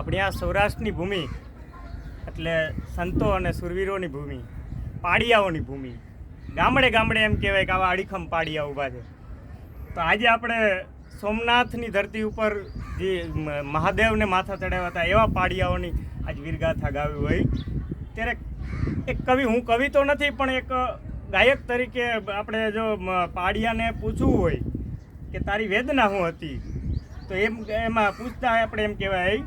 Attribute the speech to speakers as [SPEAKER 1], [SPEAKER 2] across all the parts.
[SPEAKER 1] આપણી આ સૌરાષ્ટ્રની ભૂમિ, એટલે સંતો અને સુરવીરોની ભૂમિ પાડિયાઓની ભૂમિ. ગામડે ગામડે એમ કહેવાય કે આવા અડીખમ પાડિયા ઊભા છે. તો આજે આપણે સોમનાથની ધરતી ઉપર જે મહાદેવને માથા ચડાવ્યા હતા, એવા પાડિયાઓની આજ વીરગાથા ગાવી હોય. ત્યારે એક કવિ, હું કવિ તો નથી, પણ એક ગાયક તરીકે આપણે જો પાડિયાને પૂછવું હોય કે તારી વેદના શું હતી? તો એમ, એમાં પૂછતા આપણે એમ કહેવાય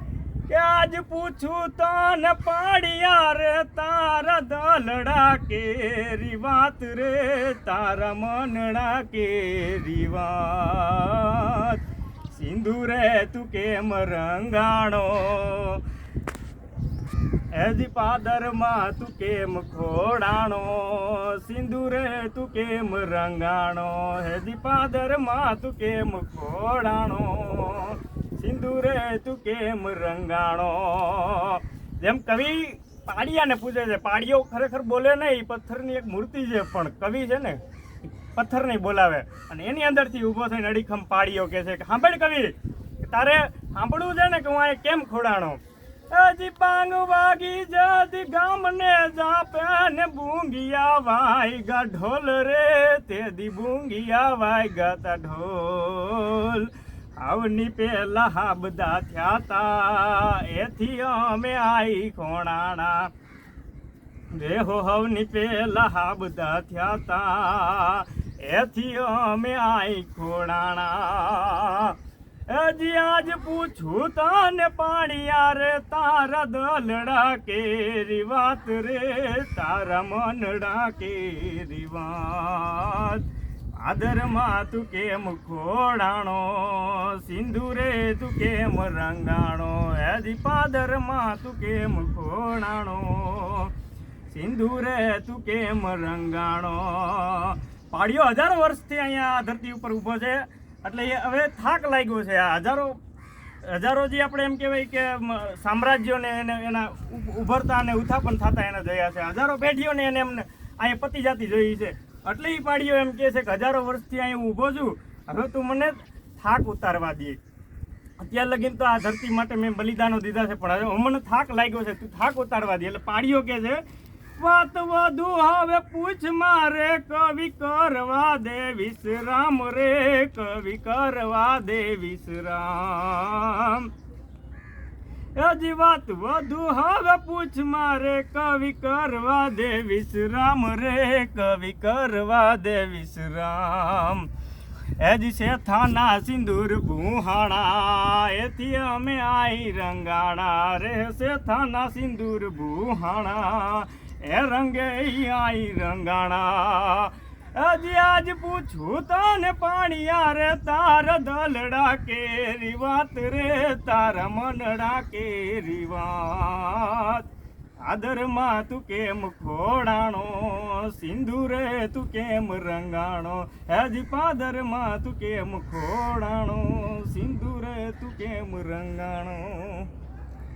[SPEAKER 1] કે આજ પૂછું તને પાડિયા રે, તારા દલડા કેરી વાત રે, તારા મનડા કેરી વાત. સિંદુરે તું કેમ રંગાણો? હેજી પાદરમાં તું કેમ ખોડાણો? સિંદુરે તું કેમ રંગાણો? હેજી પાદરમાં તું કેમ ખોડાણો? તું કેમ રંગાણો? જેમ કવિ પાડિયાને પૂછે છે, પાડિયો ખરેખર બોલે નહીં, પથ્થરની એક મૂર્તિ છે પણ કવિ છે ને, પથ્થર નહીં બોલાવે. અને એની અંદરથી ઊભો થઈને અડીખમ પાડિયો કહે છે કે સાંભળ કવિ તારે સાંભળવું છે ને કે હું અહીં કેમ ખોડાણો? હજી પાંગ વાગી જતી, ગામને જાપે ને વાય ગા ઢોલ રે તે દી બુંગિયા વાય ગાતા ઢોલ. આવની પેલા હાબદા થયા તા. એથી અમે આઈ ખોણાણા રેહો હવની પેલા હાબદા થયા તા. એથી અમે આઈ ખોણાણા હજી આજ પૂછું તને પાણીયા રે તારા દલડા કેરી વાત રે? તારા મનડા કેરી વાત. આદરમાં તું કેમ ખોડાણો? સિંદુરે તું કેમ રંગાણો? હજી પાદરમાં તું કેમ ખોડાણો? સિંદુરે તું કેમ રંગાણો? પાડ્યો હજારો વર્ષથી અહીંયા ધરતી ઉપર ઊભો છે. એટલે એ હવે થાક લાગ્યો છે. આ હજારો હજારો જે આપણે એમ કહેવાય કે સામ્રાજ્યોને એને, એના ઉભરતા અને ઉથાપન થતા એને જોયા છે. હજારો પેઢીઓને એને એમને અહીંયા પતી જાતી જોઈ છે. એટલે એ પાડીઓ એમ કહે છે કે હજારો વર્ષથી અહીં ઊભો છું. હવે તું મને થાક ઉતારવા દે. અત્યાર લગીન તો આ ધરતી માટે મેં બલિદાનો દીધા છે, પણ હવે મને થાક લાગ્યો છે, તું થાક ઉતારવા દે. એટલે પાડીઓ કે છે, વાત વધુ હવે પૂછ મારે, કવિ કરવા દે, વિશ્રામ રે, કવિ કરવા દે, વિશ્રામ. હજી વાત વધુ હવે પૂછ મારે, કવિ કરવા દે વિશ્રામ રે, કવિ કરવા દે વિશ્રામ. એજ છે થાના સિંદૂર ભૂહાણા એથી અમે આઈ રંગાણા રે, શેથાના સિંદૂર ભૂહાણા એ રંગે આઈ રંગાણા. હજી આજ પૂછું તને પાણીયા રે તાર દલડા કેરી વાત રે, તારા મનડા કેરી વાત. આદરમાં તું કેમ ખોડાણો, સિંદુરે તું કેમ રંગાણો? હજી પાદરમાં તું કેમ ખોડાણો, સિંદુરે તું કેમ રંગાણો?